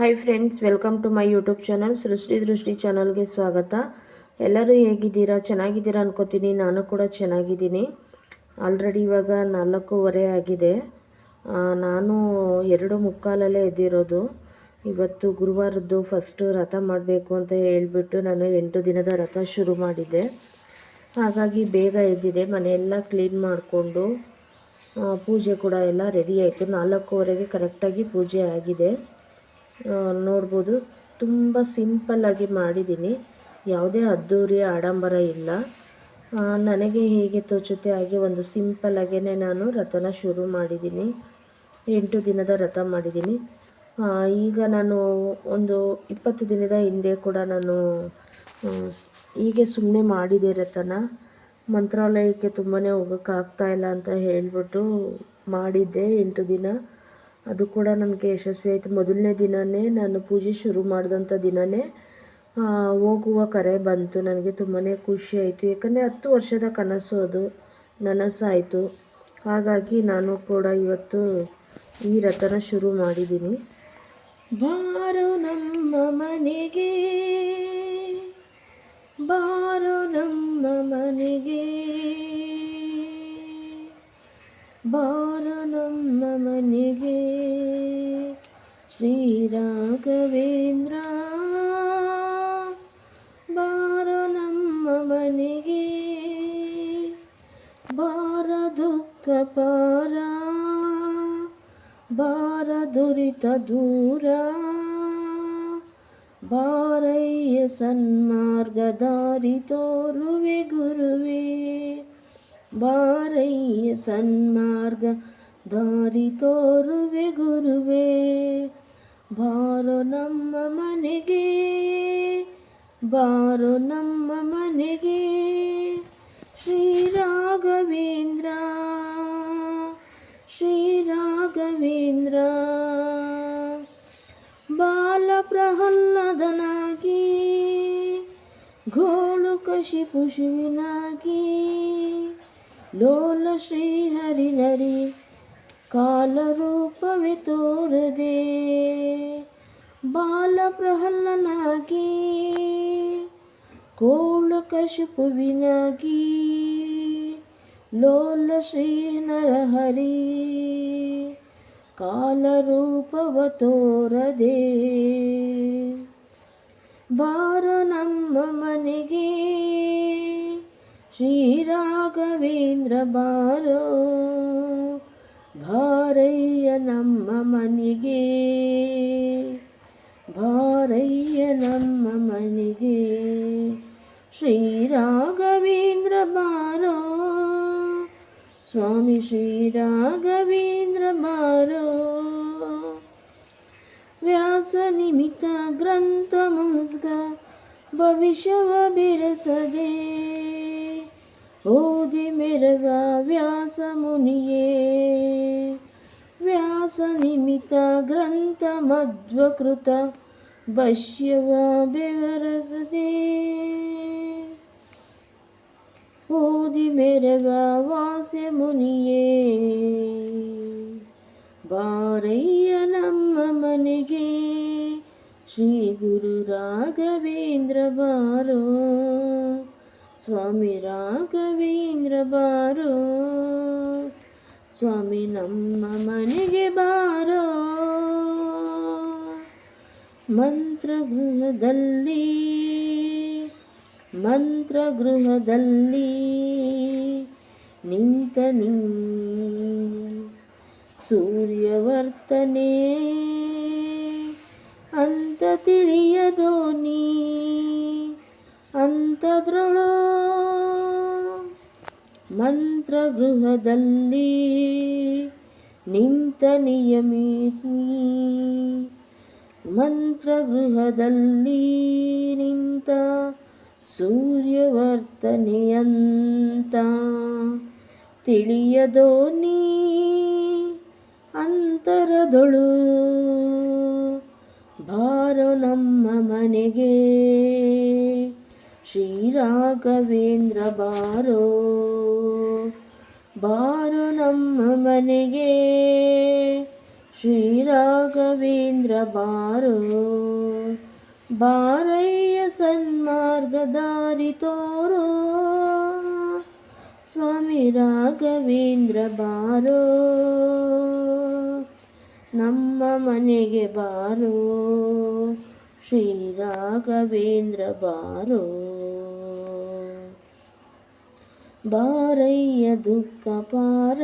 Hi friends welcome to my YouTube channel Srishti Drishti ಚಾನಲ್ಗೆ ಸ್ವಾಗತ. ಎಲ್ಲರೂ ಹೇಗಿದ್ದೀರಾ? ಚೆನ್ನಾಗಿದ್ದೀರಾ ಅನ್ಕೋತೀನಿ. ನಾನು ಕೂಡ ಚೆನ್ನಾಗಿದ್ದೀನಿ. ಆಲ್ರೆಡಿ ಇವಾಗ ನಾಲ್ಕೂವರೆ ಆಗಿದೆ. ನಾನು ಎರಡು ಮುಕ್ಕಾಲಲ್ಲೇ ಎದ್ದಿರೋದು. ಇವತ್ತು ಗುರುವಾರದ್ದು ಫಸ್ಟು ರಥ ಮಾಡಬೇಕು ಅಂತ ಹೇಳಿಬಿಟ್ಟು ನಾನು ಎಂಟು ದಿನದ ರಥ ಶುರು ಮಾಡಿದ್ದೆ. ಹಾಗಾಗಿ ಬೇಗ ಎದ್ದಿದೆ. ಮನೆಯೆಲ್ಲ ಕ್ಲೀನ್ ಮಾಡಿಕೊಂಡು ಪೂಜೆ ಕೂಡ ಎಲ್ಲ ರೆಡಿ ಆಯಿತು. ನಾಲ್ಕೂವರೆಗೆ ಕರೆಕ್ಟಾಗಿ ಪೂಜೆ ಆಗಿದೆ. ನೋಡ್ಬೋದು. ತುಂಬ ಸಿಂಪಲ್ಲಾಗಿ ಮಾಡಿದ್ದೀನಿ. ಯಾವುದೇ ಅದ್ದೂರಿ ಆಡಂಬರ ಇಲ್ಲ. ನನಗೆ ಹೇಗೆ ತೋಚುತ್ತೆ ಹಾಗೆ ಒಂದು ಸಿಂಪಲ್ಲಾಗೇ ನಾನು ರಥನ ಶುರು ಮಾಡಿದ್ದೀನಿ. ಎಂಟು ದಿನದ ರಥ ಮಾಡಿದ್ದೀನಿ. ಈಗ ನಾನು ಒಂದು ಇಪ್ಪತ್ತು ದಿನದ ಹಿಂದೆ ಕೂಡ ನಾನು ಹೀಗೆ ಸುಮ್ಮನೆ ಮಾಡಿದೆ ರಥನ. ಮಂತ್ರಾಲಯಕ್ಕೆ ತುಂಬಾ ಹೋಗೋಕ್ಕಾಗ್ತಾಯಿಲ್ಲ ಅಂತ ಹೇಳಿಬಿಟ್ಟು ಮಾಡಿದ್ದೆ ಎಂಟು ದಿನ. ಅದು ಕೂಡ ನನಗೆ ಯಶಸ್ವಿ ಆಯಿತು. ಮೊದಲನೇ ದಿನವೇ ನಾನು ಪೂಜೆ ಶುರು ಮಾಡಿದಂಥ ದಿನವೇ ಹೋಗುವ ಕರೆ ಬಂತು. ನನಗೆ ತುಂಬಾ ಖುಷಿ ಆಯಿತು. ಯಾಕಂದರೆ ಹತ್ತು ವರ್ಷದ ಕನಸು ಅದು, ನನಸಾಯಿತು. ಹಾಗಾಗಿ ನಾನು ಕೂಡ ಇವತ್ತು ಈ ರಥನ ಶುರು ಮಾಡಿದ್ದೀನಿ. ಬಾರೋ ನಮ್ಮ ಮನೆಗೆ ಶ್ರೀ ರಾಘವೇಂದ್ರ ಬಾರೋ ನಮ್ಮ ಮನೆಗೆ ಬಾರ ದುಃಖ ಪಾರ ಬಾರ ದುರಿತ ದೂರ ಬಾರಯ್ಯ ಸನ್ಮಾರ್ಗ ದಾರಿ ತೋರುವೆ ಗುರುವೇ ಬಾರಯ್ಯ ಸನ್ಮಾರ್ಗ ದಾರಿ ತೋರುವೆ ಗುರುವೇ ಬಾರೋ ನಮ್ಮ ಮನೆಗೆ ಬಾರೋ ನಮ್ಮ ಮನೆಗೆ ಶ್ರೀ ರಾಘವೇಂದ್ರ ಶ್ರೀ ರಾಘವೇಂದ್ರ ಬಾಲ ಪ್ರಹ್ಲಾದನಾಗಿ ಘೋಳು ಕಶಿ ಪುಷುವಿನಾಗಿ ಲೋಲ ಶ್ರೀಹರಿನರಿ ಕಾಲರೂಪವೇ ತೋರದೆ ಬಾಲ ಪ್ರಹ್ಲನಾಗಿ ಕೋಳು ಕಶುಪುವಿನಾಗಿ ಲೋಲ ಶ್ರೀ ನರಹರಿ ಕಾಲರೂಪವ ತೋರದೆ ಬಾರ ನಮ್ಮ ಮನೆಗೆ ಶ್ರೀ ರಾಘವೇಂದ್ರ ಬಾರೋ ಭಾರಯ್ಯ ನಮ್ಮ ಮನೆಗೆ ಭಾರಯ್ಯ ನಮ್ಮ ಮನೆಗೆ ಶ್ರೀ ರಾಘವೇಂದ್ರ ಬಾರೋ ಸ್ವಾಮಿ ಶ್ರೀ ರಾಘವೇಂದ್ರ ಬಾರೋ ವ್ಯಾಸ ನಿಮಿತ್ತ ಗ್ರಂಥ ಮುಗ್ಧ ಭವಿಷ್ಯವ ಬೆರೆಸದೆ ಓದಿ ಮೆರವ ವ್ಯಾಸ ಮುನಿಯೇ ವ್ಯಾಸ ನಿಮಿತ್ತ ಗ್ರಂಥ ಮಧ್ವಕೃತ ಭಷ್ಯವ ಬೆವರಸದೆ ಓದಿ ಮೆರವ ವಾಸ್ಯ ಮುನಿಯೇ ಬಾರಯ್ಯ ನಮ್ಮ ಮನೆಗೆ ಶ್ರೀ ಗುರು ರಾಘವೇಂದ್ರ ಬಾರೋ ಸ್ವಾಮಿ ರಾಘವೇಂದ್ರ ಬಾರೋ ಸ್ವಾಮಿ ನಮ್ಮ ಮನೆಗೆ ಬಾರೋ ಮಂತ್ರಗೃಹದಲ್ಲಿ ಮಂತ್ರಗೃಹದಲ್ಲಿ ನಿಂತ ನೀ ಸೂರ್ಯವರ್ತನೆ ಅಂತ ತಿಳಿಯದೋ ನೀ ಅಂತದ್ರೊಳು ಮಂತ್ರಗೃಹದಲ್ಲಿ ನಿಂತ ನಿಯಮಿತಿ ಮಂತ್ರಗೃಹದಲ್ಲಿ ನಿಂತ ಸೂರ್ಯವರ್ತನೆಯಂತ ತಿಳಿಯದೋ ನೀ ಅಂತರದೊಳು. ಬಾರೋ ನಮ್ಮ ಮನೆಗೆ ಶ್ರೀ ರಾಘವೇಂದ್ರ ಬಾರೋ. ಬಾರೋ ನಮ್ಮ ಮನೆಗೆ. ಶ್ರೀ ರಾಘವೇಂದ್ರ ಬಾರೋ. ಬಾರಯ್ಯ ಸನ್ಮಾರ್ಗ ದಾರಿ ತೋರೋ. ಸ್ವಾಮಿ ರಾಘವೇಂದ್ರ ಬಾರೋ. ನಮ್ಮ ಮನೆಗೆ ಬಾರೋ. ಶ್ರೀ ರಾಘವೇಂದ್ರ ಬಾರೋ. ಬಾರಯ್ಯ ದುಃಖ ಪಾರ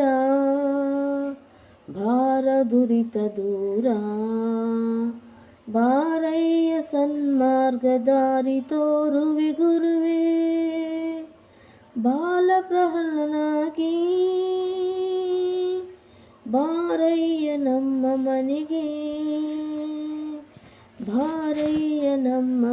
ಭಾರ ದುರಿತ ದೂರ ಬಾರಯ್ಯ ಸನ್ಮಾರ್ಗ ದಾರಿ ತೋರುವೆ ಗುರುವೇ ಬಾಲ ಪ್ರಹ್ಲಾನಾಗಿ ಬಾರಯ್ಯ ನಮ್ಮ ಮನೆಗೆ ಬಾರಯ್ಯ ನಮ್ಮ